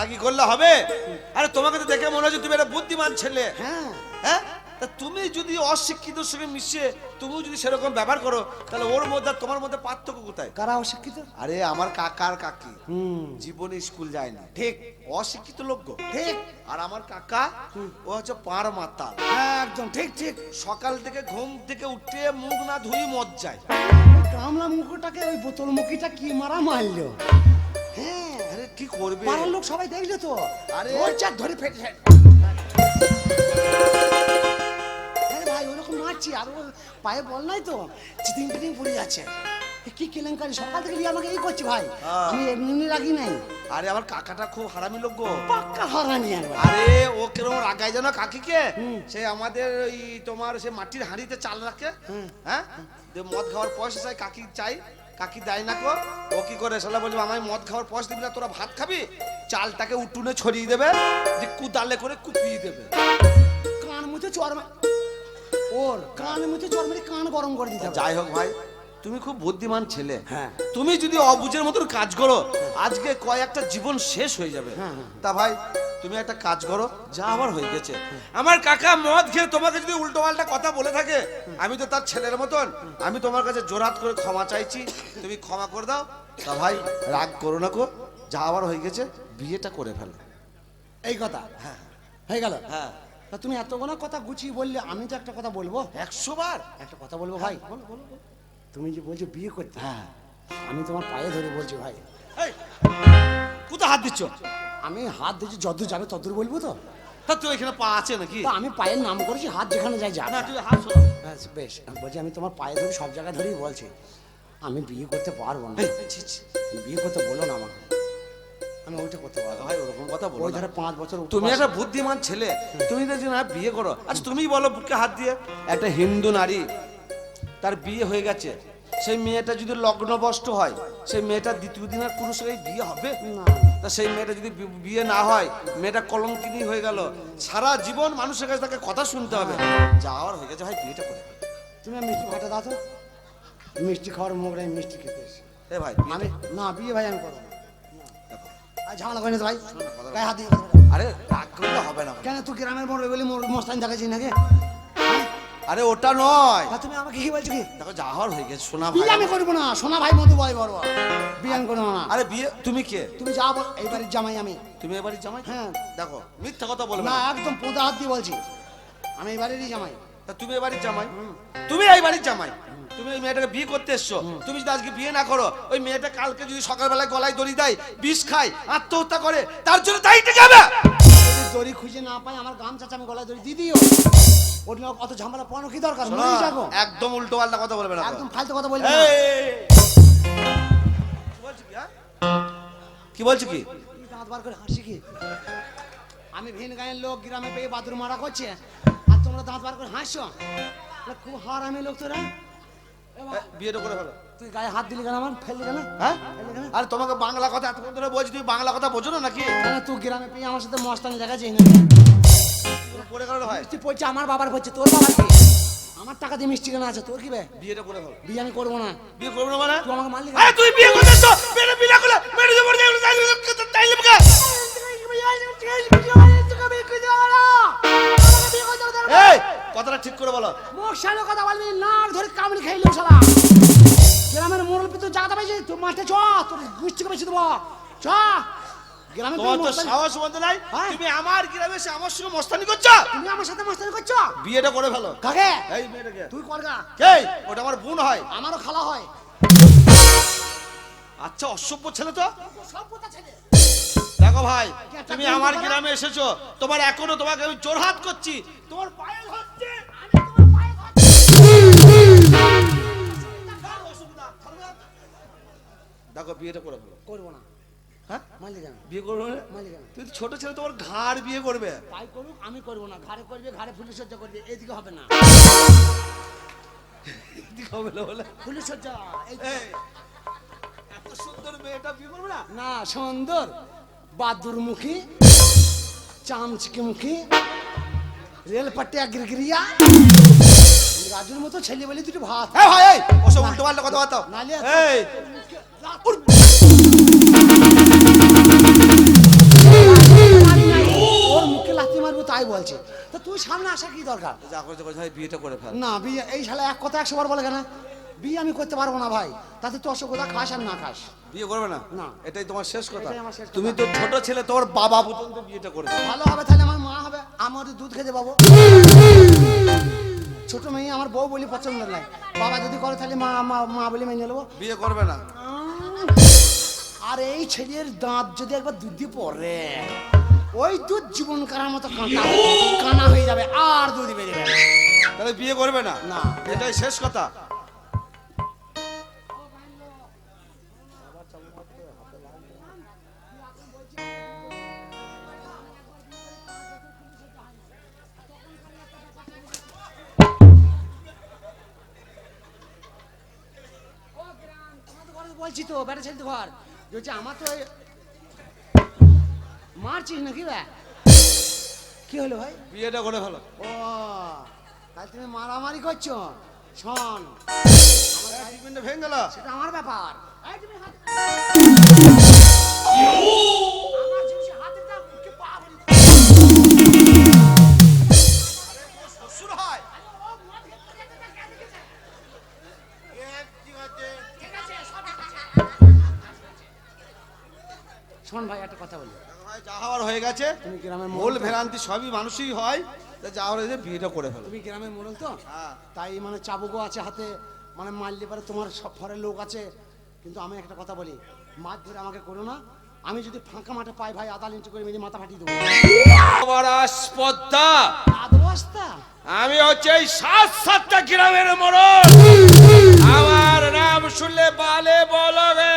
রাগারাগি করলে হবে? আরে তোমাকে তো দেখে মনে হচ্ছে তুমি একটা বুদ্ধিমান ছেলে। হ্যাঁ। হ্যাঁ? তা তুমি যদি অশিক্ষিতর সঙ্গে মিশে তুমিও যদি সেরকম ব্যবহার করো তাহলে ওর মধ্যে তোমার মধ্যে পার্থক্য কোথায়? কারা অশিক্ষিত? আরে আমার কাকার কাকি। হুম। জীবনে স্কুল যায় না ঠিক অশিক্ষিত লোক। ঠিক। আর আমার কাকা ও হচ্ছে পার মাতাল হ্যাঁ একদম। ঠিক ঠিক। সকাল থেকে ঘুম থেকে উঠে মুখ না ধুই মদ যায় কামলা মুখটাকে ওই বোতল মুখিটা কি মারা মারলো? হ্যাঁ। কি করবে? পাড়ার লোক সবাই দেখল তো। আরে- ওর চার ধরে ফেটে আরে ভাই ওরকম মারছি আর ওর পায়ে বল নাই তো চিটিং পিটিং পড়ে যাচ্ছে। কি কেলেঙ্কারি? সকাল থেকে আমাকে এই করছি ভাই। হ্যাঁ। আমি এমনি রাগি নাই। আরে আমার কাকাটা খুব হারামি লোক গো। পাক্কা একবার। আরে ও কিরম রাগায় জানো কাকিকে? সে আমাদের ওই তোমার সে মাটির হাঁড়িতে চাল রাখে। হ্যাঁ? মদ খাওয়ার পয়সা চাই কাকি চাই। কাকি দেয় না কো ও কি করে শালা বলবে আমায় মদ খাওয়ার পয়সা দিবি না তোরা ভাত খাবি? চালটাকে উঠুনে ছড়িয়ে দেবে যে কুদালে করে কুপিয়ে দেবে। কান মুখে চর ওর কান মুখে চর মেরে কান গরম করে দিতে যাই হোক ভাই তুমি খুব বুদ্ধিমান ছেলে। হ্যাঁ। তুমি যদি অবুঝের মতন কাজ করো আজকে কয়েকটা জীবন শেষ হয়ে যাবে। হ্যাঁ, হ্যাঁ। তা ভাই তুমি একটা কাজ করো যা আমার হয়ে গেছে। আমার কাকা মদ খেয়ে তোমাকে যদি উল্টো পাল্টা কথা বলে থাকে আমি তো তার ছেলের মতন। আমি তোমার কাছে জোরাত করে ক্ষমা চাইছি তুমি ক্ষমা করে দাও। তা ভাই রাগ করো না কো যা আমার হয়ে গেছে বিয়েটা করে ফেলো। এই কথা? হ্যাঁ। হয়ে গেল? হ্যাঁ। তা তুমি এতগুলো কথা গুছিয়ে বললে আমি তো একটা কথা বলব? একশো বার। একটা কথা বলব ভাই? বলো। তুমি যে বলছো বিয়ে করতে হ্যাঁ। আমি তোমার পায়ে ধরে বলছি ভাই। কোথায় হাত দিচ্ছ? আমি হাত দিচ্ছি যদ্দূর যাবে তদ্দূর বলব তো। তা তুই এখানে পা আছে নাকি? তা আমি পায়ের নাম করেছি হাত যেখানে যাই যা। না তুই হাত শোনা। ব্যাস, বেশ বলছি আমি তোমার পায়ে ধরে সব জায়গায় ধরেই বলছি আমি বিয়ে করতে পারব না। বিয়ে করতে বলো না আমাকে। আমি ওইটা করতে পারব ভাই ওরকম কথা বলো ওই না। ধরে পাঁচ বছর তুমি একটা বুদ্ধিমান ছেলে। তুমি দেখছি না বিয়ে করো আচ্ছা তুমি বলো বুকে হাত দিয়ে। একটা হিন্দু নারী তার বিয়ে হয়ে গেছে। সেই মেয়েটা যদি লগ্নবষ্ট হয় সেই মেয়েটা দ্বিতীয় দিন আর পুরুষের এই বিয়ে হবে? না। তা সেই মেয়েটা যদি বিয়ে না হয় মেয়েটা কলঙ্কিনী হয়ে গেল সারা জীবন মানুষের কাছে তাকে কথা শুনতে হবে। যাওয়ার হয়ে গেছে ভাই বিয়েটা করে তুমি মিষ্টি ভাটা দাও তো। মিষ্টি খাওয়ার মোগরাই মিষ্টি খেতে এসে। এ ভাই আমি না বিয়ে ভাই আমি করব আর ঝামেলা করিনি ভাই। গায়ে হাত দিয়ে আরে রাগ করলে হবে না। কেন তুই গ্রামের মোড় বলে মস্তান দেখাচ্ছি নাকি? আরে ওটা নয়। আর তুমি আমাকে কি বলছো কি? দেখো যাওয়ার হয়ে গেছে বিয়ে ভাই আমি করব না সোনা ভাই মধু ভাই করব বিয়ে আমি করব না। আরে বিয়ে তুমি কে? তুমি যা বল এই বাড়ির জামাই আমি। তুমি এবারে জামাই? হ্যাঁ। দেখো মিথ্যা কথা বলবে না একদম পোদা হাত দিয়ে বলছি। আমি এই বাড়িরই জামাই। তা তুমি বাড়ির জামাই? তুমি এই বাড়ির জামাই? তুমি ওই মেয়েটাকে বিয়ে করতে এসছো? তুমি যদি আজকে বিয়ে না করো ওই মেয়েটা কালকে যদি সকালবেলায় গলায় দড়ি দেয় বিষ খায় আত্মহত্যা করে তার জন্য দায়িত্ব যাবে! যদি দড়ি খুঁজে না পাই আমার গাম চাচা আমি গলায় দড়ি দিয়ে দিও। ওর নিয়ে অত ঝামেলা পানো কি দরকার? মরে যাব। একদম উল্টো পাল্টা কথা বলবে না একদম ফালতু কথা বলবি! না। কি বলছো কি, হ্যাঁ? দাঁত বার করে হাসি কি? আমি ভিন গায়ের লোক গ্রামে পেয়ে বাদুর মারা করছে। আর তোমরা দাঁত বার করে হাসছো খুব হারামি লোক তোরা। বিয়েটা করে ফেলো। তুই গায়ে হাত দিলি কেন আমার? ফেললি কেন? হ্যাঁ? আর তোমাকে বাংলা কথা এতক্ষণ ধরে বলছি তুমি বাংলা কথা বোঝো না নাকি? কেন তুই গ্রামে পেয়ে আমার সাথে মস্তানি দেখাচ্ছিস না তুমি করে গেলে হয় তুই পড়ছে আমার বাবার পড়ছে তোর বাবার কি? আমার টাকা দিয়ে মিষ্টি কেনা আছে তোর কি বে? বিয়েটা করে ফেলো। বিয়ে আমি করব না। বিয়ে করব না মানে? তুই আমাকে মারলি আরে তুই বিয়ে করতে এসছো? মেরে বিয়ে করলে মেরে যে মরে যাবে তাই লিখবে এই কথাটা ঠিক করে বলো। মুখ সামনে কথা বলবি নাক ধরে কামড়ি খাইলো শালা। গ্রামের মোড়ল পিতু জায়গা পাইছি তুই মাঠে চ তোর মিষ্টি বেশি দেবো। চ। গ্রামে তোমার তো সাহস বলতে নাই। হ্যাঁ। তুমি আমার গ্রামে এসে আমার সঙ্গে মস্তানি করছ? তুমি আমার সাথে মাস্টারি করছ? বিয়েটা করে ফেলো। কাকে? এই মেয়েটাকে। তুই কর গা। কে ওটা আমার বোন হয়। আমারও খালা হয়। আচ্ছা অসভ্য ছেলে তো? সব কথা ছেলে। দেখো ভাই তুমি আমার গ্রামে এসেছ। তোমার এখনও তোমাকে আমি জোরহাত করছি। তোমার পায়ে দেখো বিয়েটা করে ফেলো। করব না। হ্যাঁ? মালি কেন বিয়ে করবে না? মালি কেন তুই ছোট ছেলে তোমার ঘাড় বিয়ে করবে। তাই করুক আমি করব না। ঘাড়ে করবে ঘাড়ে ফুলি সজ্জা করবে এদিকে হবে না। এদিকে হবে না বলে? ফুলি এত সুন্দর মেয়েটা বিয়ে করবে না? না সুন্দর। বাদুরমুখী চামচিকি মুখী রেল পাটিয়া গিরগিরিয়া রাজুর মতো ছেলে বলে দুটো ভাত। হ্যাঁ ভাই ওসব উল্টো পাল্টা কথা বার্তা। নালে এই উর। বলছে। তো তুই সামনে আসা কি দরকার? যা ভাই বিয়েটা করে ফেল। না বিয়ে এই শালা এক কথা একশো বার বলে কেন? বিয়ে আমি করতে পারব না ভাই। তাতে তুই অসুবিধা খাস আর না খাস। বিয়ে করবে না? না। এটাই তোমার শেষ কথা। তুমি তো ছোট ছেলে তোর বাবা পর্যন্ত বিয়েটা করে ভালো হবে তাহলে আমার মা হবে আমার দুধ খেতে পাবো। ছোট মেয়ে আমার বউ বলি পছন্দ নাই বাবা যদি করে তাহলে মা মা মা বলে মেনে নেব। বিয়ে করবে না। আর এই ছেলের দাঁত যদি একবার দুধে পড়ে ওই দুধ জীবন কারার মতো কাঁটা কানা হয়ে যাবে আর দুধ বেরিয়ে যাবে। তাহলে বিয়ে করবে না? না। এটাই শেষ কথা। বলছি তো বেটা ছেলে তো ঘর। যে আমার তো মারছিস নাকি ভাই কি হলো ভাই বিয়েটা করে ভালো ও তাই তুমি মারামারি করছ শোন আমার ভেঙে গেল সেটা আমার ব্যাপার হয়ে গেছে। তুমি গ্রামের ভুল মোড়ল তো? ভ্রান্তি সবই মানুষই হয়। তা যা হয়েছে বিয়েটা করে ফেলো। তুমি গ্রামের মোড়ল তো? হ্যাঁ। তাই মানে চাবুকও আছে হাতে মানে মারলে পারে তোমার সব ঘরের লোক আছে। কিন্তু আমি একটা কথা বলি মাছ ধরে আমাকে করো না। আমি যদি ফাঁকা মাঠে পাই ভাই আদা লিঞ্চু করে মেরে মাথা ফাটিয়ে দেবো। আমার আসপদ্দা আদৌ অবস্থা আমি হচ্ছে এই সাত সাতটা গ্রামের মরণ আমার নাম শুনলে বালে বলবে।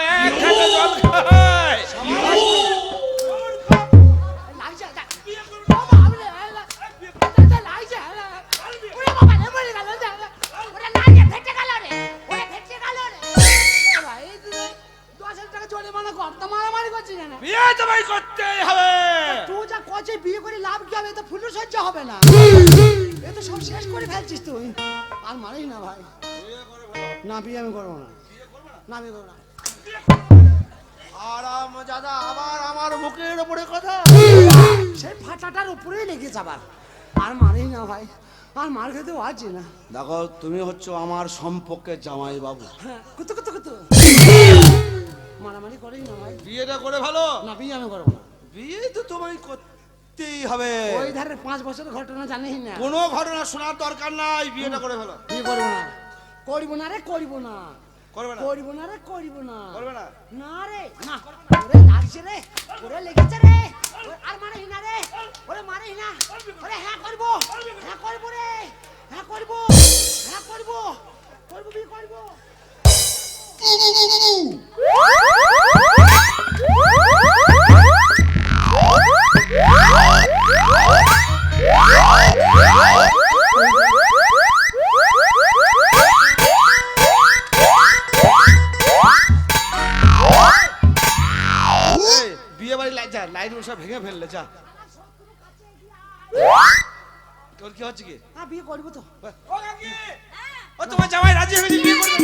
না, বিয়ে না। আরাম দাদা আবার আমার মুখের উপরে কথা। সেই ফাটাটার উপরেই লেগেছে আবার। আর না ভাই আর মার খেতেও আছে না দেখো তুমি হচ্ছে আমার সম্পর্কে জামাই বাবু হ্যাঁ, কুতু কুতু কুতু। মারামারি করেই না ভাই। বিয়েটা করে ভালো? না বিয়ে আমি করব না। বিয়ে তো তোমায় করতেই হবে। ওই ধারে পাঁচ বছরের ঘটনা জানিস না। কোনো ঘটনা শোনার দরকার নাই বিয়েটা করে ফেলো বিয়ে করব না। করব না রে করব না। করবে না? করব না রে করব না। করবে না? না রে না। ওরে লাগছে রে ওরে লেগেছে রে। আর মারিস না রে। ওরে মারিস না। ওরে হ্যাঁ করব হ্যাঁ করব রে। হ্যাঁ করব হ্যাঁ করব। করব বিয়ে করব? এই, বিয়ে বাড়ি লাইট যা লাইন সব ভেঙে ফেললে যা। তোর কি হচ্ছে কি? হ্যাঁ বিয়ে করব তো। ও কাকি, তোমার জামাই রাজি হয়েছে বিয়ে করবে?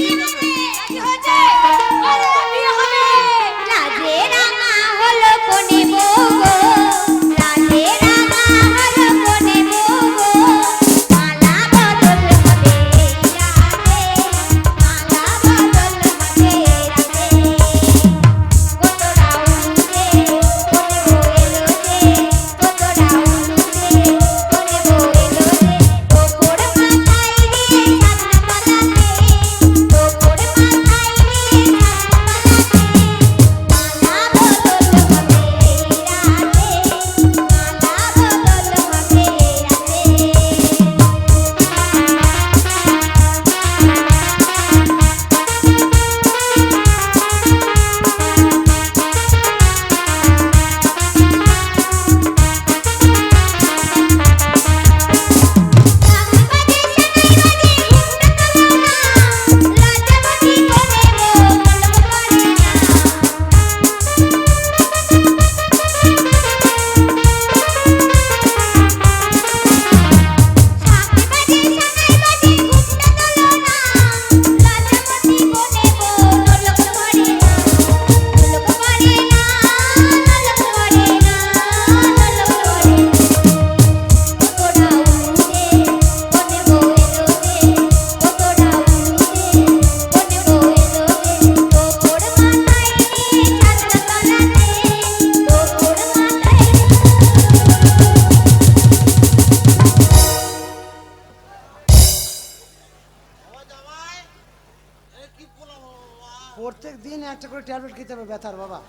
খেতে ব্যথার বাবা।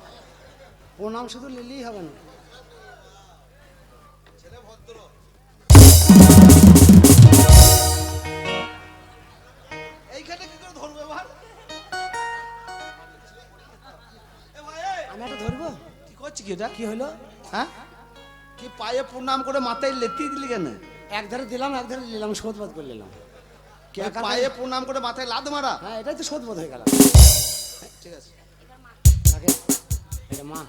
প্রণাম শুধু নিলেই হবে না। আমি একটা ধরবো? কি করছি কি এটা? কি হলো? হ্যাঁ? কি পায়ে প্রণাম করে মাথায় লেতি দিলি কেন? এক ধারে দিলাম এক ধারে নিলাম শোধবোধ করে নিলাম। পায়ে প্রণাম করে মাথায় লাদ মারা? হ্যাঁ এটাই তো শোধবোধ হয়ে গেল। ঠিক আছে। এটা মা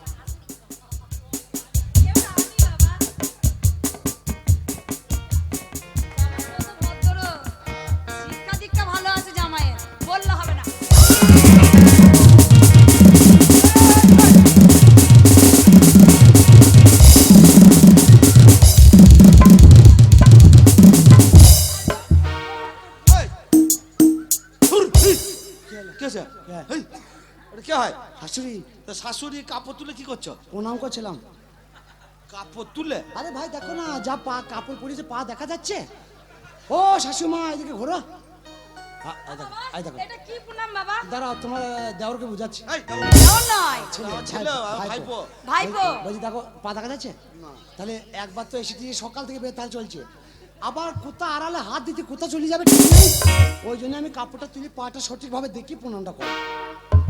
কে হয়? শাশুড়ি। তা শাশুড়ি কাপড় তুলে কি করছ? প্রণাম করছিলাম। কাপড় তুলে? আরে ভাই দেখো না যা পা কাপড় পরেছে পা দেখা যাচ্ছে। ও শাশুমা এদিকে ঘোরো। দাঁড়াও তোমার বুঝাচ্ছি। বলছি দেখো পা দেখা যাচ্ছে? তাহলে একবার তো এসে দিয়ে সকাল থেকে বেতাল চলছে। আবার কোথা আড়ালে হাত দিতে কোথা চলে যাবে ঠিক নেই। ওই জন্য আমি কাপড়টা তুলে পাটা সঠিকভাবে দেখি প্রণামটা করি।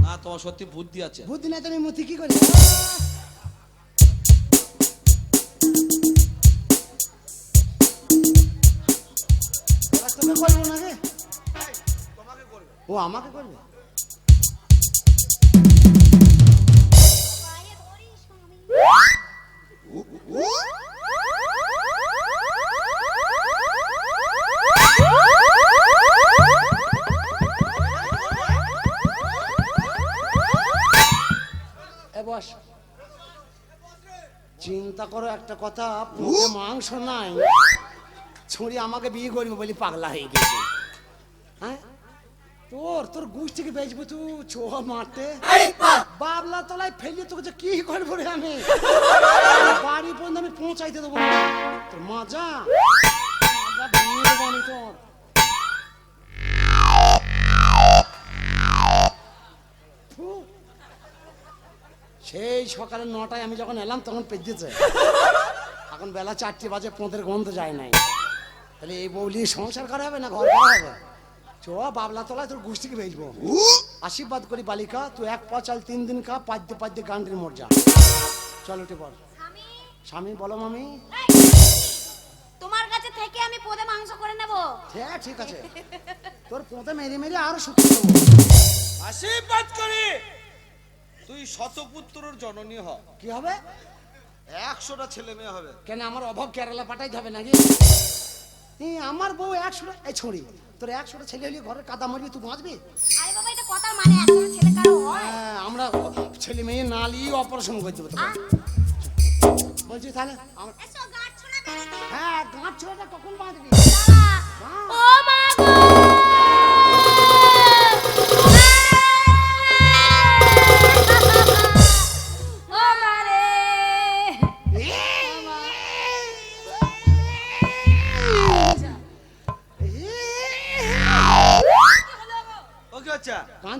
না তোমার সত্যি বুদ্ধি আছে। বুদ্ধি নাই তো আমি মতি কি করি? তোকে করব না রে? ও আমাকে করবে? বস। চিন্তা করো একটা কথা মাংস নাই। ছুরি আমাকে বিয়ে করবি বলি পাগলা হয়ে গেছে। হ্যাঁ? তোর তোর গুছ থেকে বেচবো তুই ছো মারতে। বাবলা তলায় ফেলি তোকে যে কি করব রে আমি? বাড়ি পর্যন্ত আমি পৌঁছাইতে দেবো। তোর মজা আমি তোর। সেই সকালে নটায় আমি যখন এলাম তখন পেজেছে এখন বেলা চারটে বাজে পোঁতের গন্ধ যায় নাই। তাহলে এই বৌলি সংসার করা হবে না ঘর করা হবে? চ বাবলা তলায় তোর গোষ্ঠীকে বেচবো আশীর্বাদ করি বালিকা তুই এক পা চাল তিন দিন খা পাদ্যে পাদ্যে গান্ডির মর্যা চল উঠে পড়। স্বামী। বলো মামি। তোমার কাছে থেকে আমি পদে মাংস করে নেব। হ্যাঁ ঠিক আছে। তোর পোঁতে মেরে মেরে আরও শুকিয়ে আশীর্বাদ করি। তুই শতপুত্রর জননী হ। কি হবে? একশোটা ছেলে মেয়ে হবে। কেন আমার অভাব কেরালা পাঠাইতে হবে নাকি? এই আমার বউ একশোটা এই ছড়ি তোর একশোটা ছেলে হলে ঘরে কাদা মারবি তুই বাঁচবি? আরে বাবা এটা কথার মানে আসলে ছেলে কারও হয়? হ্যাঁ, আমরা ছেলে মেয়ে নালি অপারেশন করে দেবো তোকে। বলছি তাহলে হ্যাঁ গাঁট ছোড়াটা কখন বাঁধবি? ও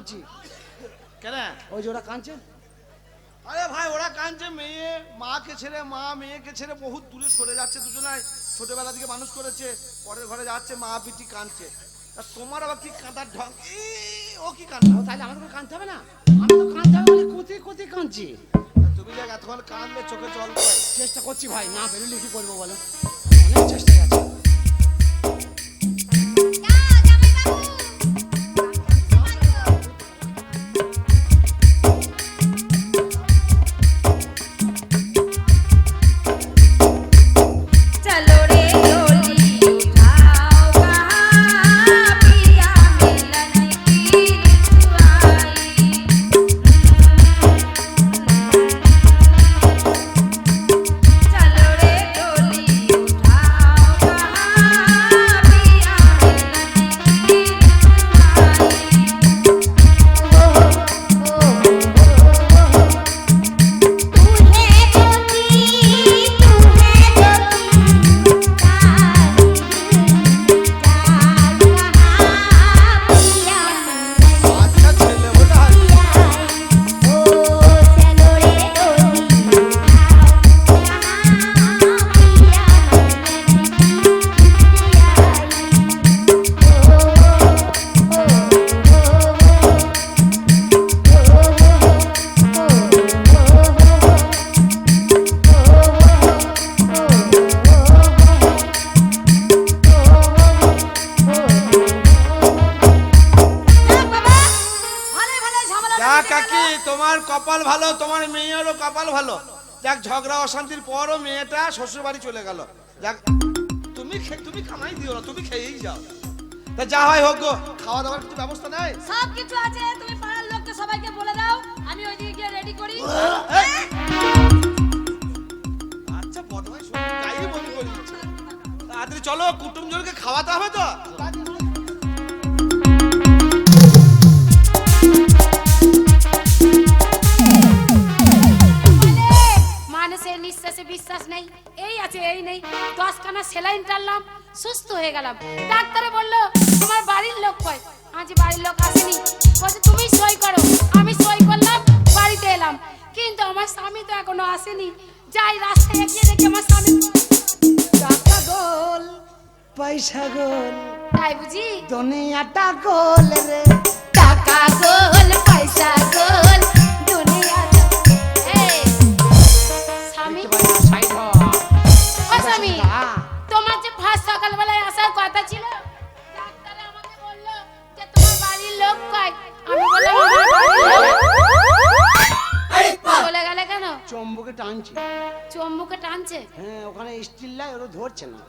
কাঁদছি। কেন? ওই যে ওরা কাঁদছে। আরে ভাই ওরা কাঁদছে মেয়ে মাকে ছেড়ে মা মেয়েকে ছেড়ে বহুত দূরে সরে যাচ্ছে দুজনাই। ছোটবেলা থেকে মানুষ করেছে পরের ঘরে যাচ্ছে মা পিটি কাঁদছে। তোমার আবার কি কাঁদার ঢং? ও কি ও তাহলে আমাকে কাঁদতে হবে না? আমি তো কাঁদতে হবে বলে কুতি কুতি কাঁদছি? তুমি দেখ এতক্ষণ কাঁদলে চোখে জল চেষ্টা করছি ভাই না বেরোলে কি করব বলো। অনেক চেষ্টা চলে গেল। যাক তুমি তুমি খানাই দিও না তুমি খেয়েই যাও। তা যা হয় হোক গো খাওয়া দাওয়ার কিছু ব্যবস্থা নাই? সব কিছু আছে তুমি পাড়ার লোককে সবাইকে বলে দাও আমি ওইদিকে গিয়ে রেডি করি। আচ্ছা বদমাই তাই বলি বলি। তাড়াতাড়ি চলো কুটুমজনকে খাওয়াতে হবে তো? এই এই নেই। দশখানা সেলাইন টানলাম সুস্থ হয়ে গেলাম। ডাক্তারে বলল তোমার বাড়ির লোক কয়? আজ বাড়ির লোক আসেনি। বলছে তুমি সই করো। আমি সই করলাম বাড়িতে এলাম। কিন্তু আমার স্বামী তো এখনও আসেনি। যাই রাস্তায় এগিয়ে দেখি আমার স্বামী। টাকা গোল পয়সা গোল। তাই বুঝি? দুনিয়াটা গোল রে। টাকা গোল পয়সা গোল। হ্যাঁ ওখানে স্টিল লাই ওরা ধরছে না।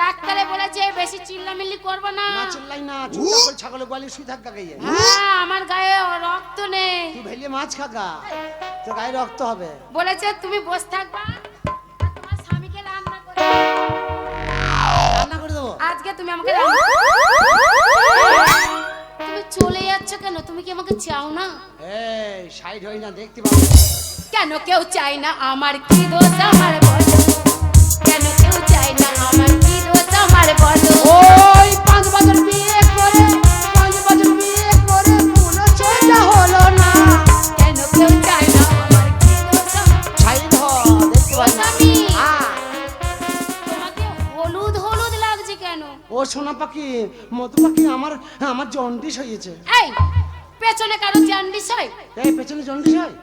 ডাক্তারে বলেছে বেশি চিল্লামিল্লি করব না। না চিল্লাই না চুপটা করে ছাগলের গোয়ালি শুই থাক গাইয়ে হ্যাঁ আমার গায়ে রক্ত নেই। তুই ভেলিয়ে মাছ খাগা তোর গায়ে রক্ত হবে। বলেছে তুমি বসে থাকবা আর তোমার স্বামীকে রান্না করে রান্না করে দেবো? আজকে তুমি আমাকে রান্না তুমি চলে যাচ্ছ কেন? তুমি কি আমাকে চাও না? এই সাইড হই না দেখতে পাবো। কেন কেউ চাই না? আমার কি দোষ? আমার বলো ও পাবো স্বামী, তোমাকে হলুদ হলুদ লাগছে কেন? ও সোনা পাখি মধু পাখি আমার আমার জন্ডিস হয়েছে। এই পেছনে কারও জান্ডিস হয়? এই পেছনে জন্ডিস হয়?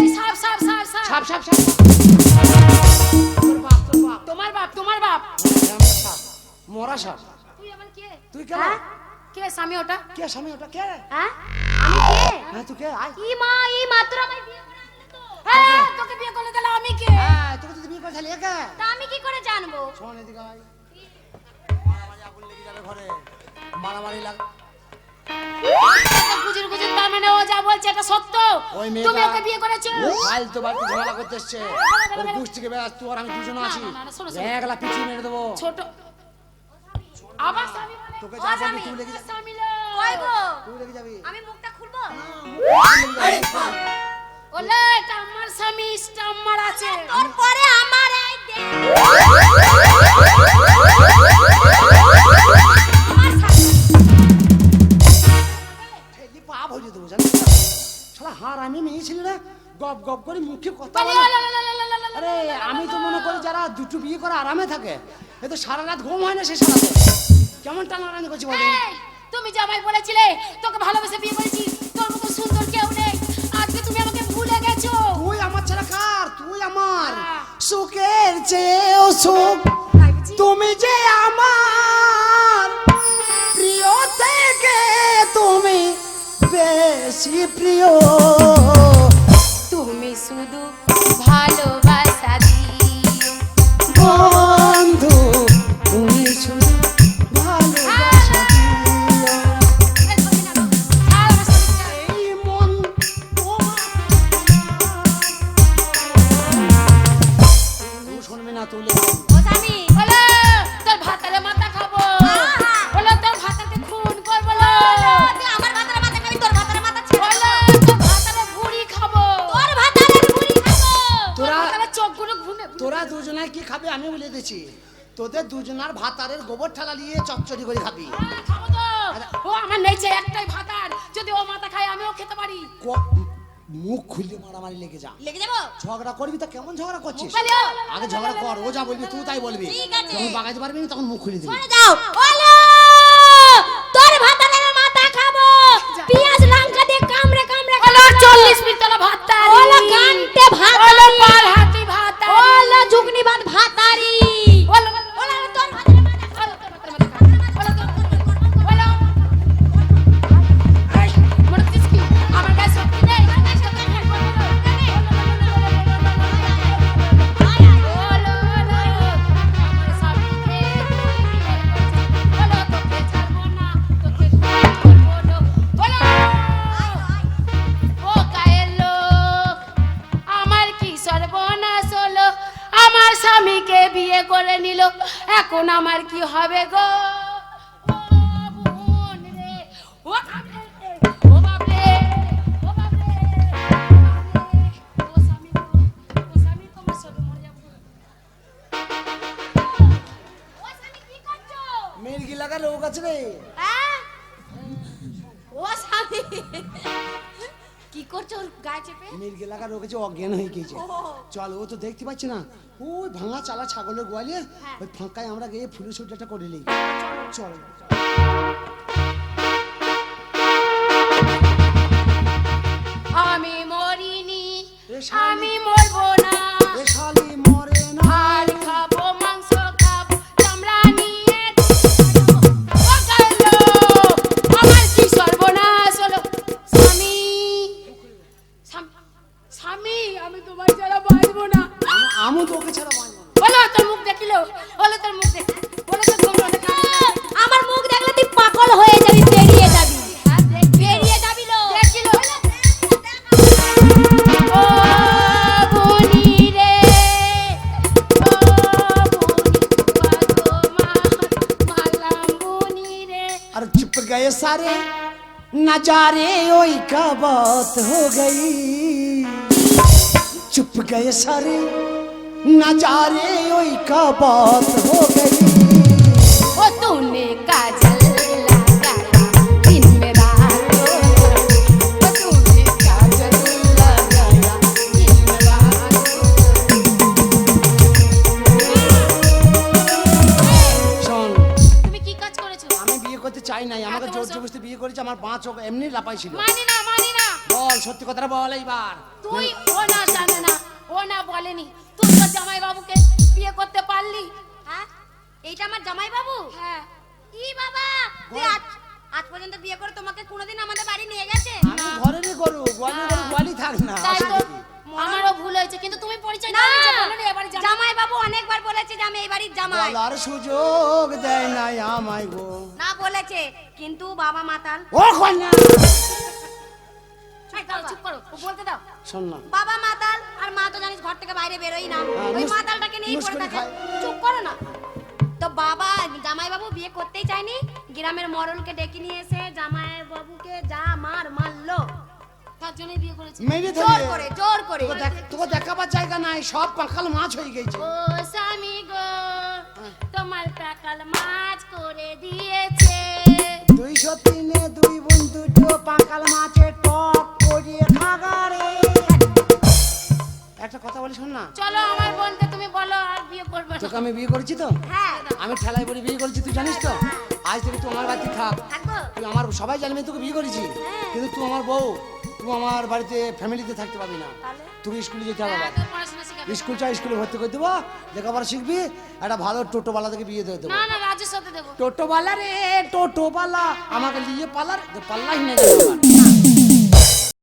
এই সাপ সাপ সাপ সাপ। সাপ সাপ সাপ। তোমার বাপ তোমার বাপ। মরা সাপ। তুই আমার কে? তুই কেন হ্যাঁ? কে স্বামী ওটা? কে স্বামী ওটা? কে? হ্যাঁ? আমি কে? হ্যাঁ তুই কে? ই মা এই মাত্র আমায় বিয়ে করে আনলে তো। হ্যাঁ তোকে বিয়ে করলে তাহলে আমি কে? হ্যাঁ তোকে যদি বিয়ে করে তাহলে একা তা আমি কি করে জানব? শোন এদিকে আয়। মারামারি আগুন লেগে যাবে ঘরে। মারামারি লাগ গুজুর গুজুর তার মানে ও যা বলছে এটা সত্য। ওই মেয়েটা- তুমি ওকে বিয়ে করেছ? ফাইল তো বাড়িতে ঝামেলা করতে এসছে। ওর গুছ থেকে বেরাস তুই আর আমি দুজন আছি। না, না, না, শোনো, শোনো। একলা পিছিয়ে মেরে দেবো। ছোট আবার স্বামী বলে তোকে ও যা বলবি স্বামী, তুই লেগে যা স্বামী লো। কই গো? তুই লেগে যাবি। আমি মুখটা খুলবো? ওলে এটা আমার স্বামী এটা আমার আছে। তোর পরে আমার এই আমি মেয়ে ছিল না গপ গপ করে মুখে কথা বলে, আরে আমি তো মনে করি যারা দুটো বিয়ে করে আরামে থাকে এ তো সারা রাত ঘুম হয় না সে সারাতে। কেমন টানাটানি করছি বলি? তুমি জামাই বলেছিলে তোকে ভালোবেসে বিয়ে করেছি তোর মতো সুন্দর কেউ নেই। আজকে তুমি আমাকে ভুলে গেছো। তুই আমার ছাড়া কার? তুই আমার। হ্যাঁ। সুখের চেয়েও সুখ। তুমি যে আমার। বেশি প্রিয়। তুমি শুধু ভালোবাসা দিও। তোদের দুজনার ভাতারের গোবর ঠালা নিয়ে চচ্চড়ি করে খাবি। ও আমার নেই যে একটাই ভাতার। যদি ও মাথা খায় আমিও খেতে পারি। মুখ খুললে মারামারি লেগে যা। লেগে যাব? ঝগড়া করবি তা কেমন ঝগড়া করছিস? আগে ঝগড়া কর ও যা বলবি তুই তাই বলবি। ঠিক যখন বাগাইতে পারবি না তখন মুখ খুলে দিবি। যাও। ওলো তোর ভাতারে মাথা খাব। পেঁয়াজ লঙ্কা দিয়ে কামড়ে কামড়ে বলো চল্লিশ মিনিট তোলা। ভাতার ওলো কান্তে ভাতারি যাব গো। মির্গি লাগা লোক আছে রে হ্যাঁ? ও স্বামী কি করছ ওর গায়ে চেপে? মির্গি লাগা অজ্ঞান হয়ে গেছে। চল ও তো দেখতে পাচ্ছে না। ওই ভাঙা চালা ছাগলের গোয়ালে হ্যাঁ। ওই ফাঁকায় আমরা গিয়ে ফুলের সূর্যটা করে নিই। চল। আমি মরিনি। আমি नजारे, ओई का बात हो गई? चुप गए सारे, नजारे, ओई का बात हो गई? ओ तूने काजल করেছে আমার পাঁচ চোখ এমনি লাপাই ছিল মানি না মানি না বল সত্যি কথাটা বল এইবার তুই ও না জানে না ও না বলেনি তুই তো জামাই বাবুকে বিয়ে করতে পারলি হ্যাঁ এইটা আমার জামাই বাবু হ্যাঁ কি বাবা তুই আজ আজ পর্যন্ত বিয়ে করে তোমাকে কোনোদিন আমাদের বাড়ি নিয়ে গেছে আমি ঘরেরই করু গোয়ালি থাক না তাই তো? আমারও ভুল হয়েছে কিন্তু তুমি পরিচয় না! জামাই বাবু অনেকবার বলেছে যে আমি এই বাড়ির জামাই। বলার সুযোগ দেয় না আমায় গো। না বলেছে কিন্তু বাবা মাতাল। ও কন্যা! চুপ করো চুপ করো ও বলতে দাও। শোন না। বাবা মাতাল আর মা তো জানিস ঘর থেকে বাইরে বেরোই না। হ্যাঁ, ওই মাতালটাকে নিয়েই পড়ে থাকে। চুপ করো না। তো বাবা জামাই বাবু বিয়ে করতেই চায়নি। গ্রামের মরলকে ডেকে নিয়ে এসে জামাই বাবুকে যা মার মারলো। তার জন্যই বিয়ে করেছি। মেরে জোর করে জোর করে। তোকে দেখাবার জায়গা নাই সব পাখাল মাছ হয়ে গেছে। ও স্বামী গো তোমার টাকাল মাছ করে দিয়েছে। দুইশো তিনে দুই বোন দুটো পাকাল মাছের টক করিয়ে খাগারে। একটা কথা বলি শোন না। চলো আমার বোনকে তুমি বলো আর বিয়ে করবে তোকে আমি বিয়ে করেছি তো? হ্যাঁ। আমি ঠেলায় পরে বিয়ে করেছি তুই জানিস তো? আজ থেকে তুই আমার বাড়িতে থাক। তুই আমার সবাই জানবে তোকে বিয়ে করেছি। কিন্তু তুই আমার বউ। তুই আমার বাড়িতে ফ্যামিলিতে থাকতে পারবি না। তুমি স্কুলে যেতে হবে। হ্যাঁ, স্কুল চাই স্কুলে ভর্তি করে দেবো। লেখাপড়া শিখবি একটা ভালো টোটোওয়ালা থেকে বিয়ে দিয়ে দেবো। টোটো বালা রে টোটো বালা টোটোওয়ালা রে টোটোওয়ালা। আমাকে নিয়ে পালার পাল্লাই না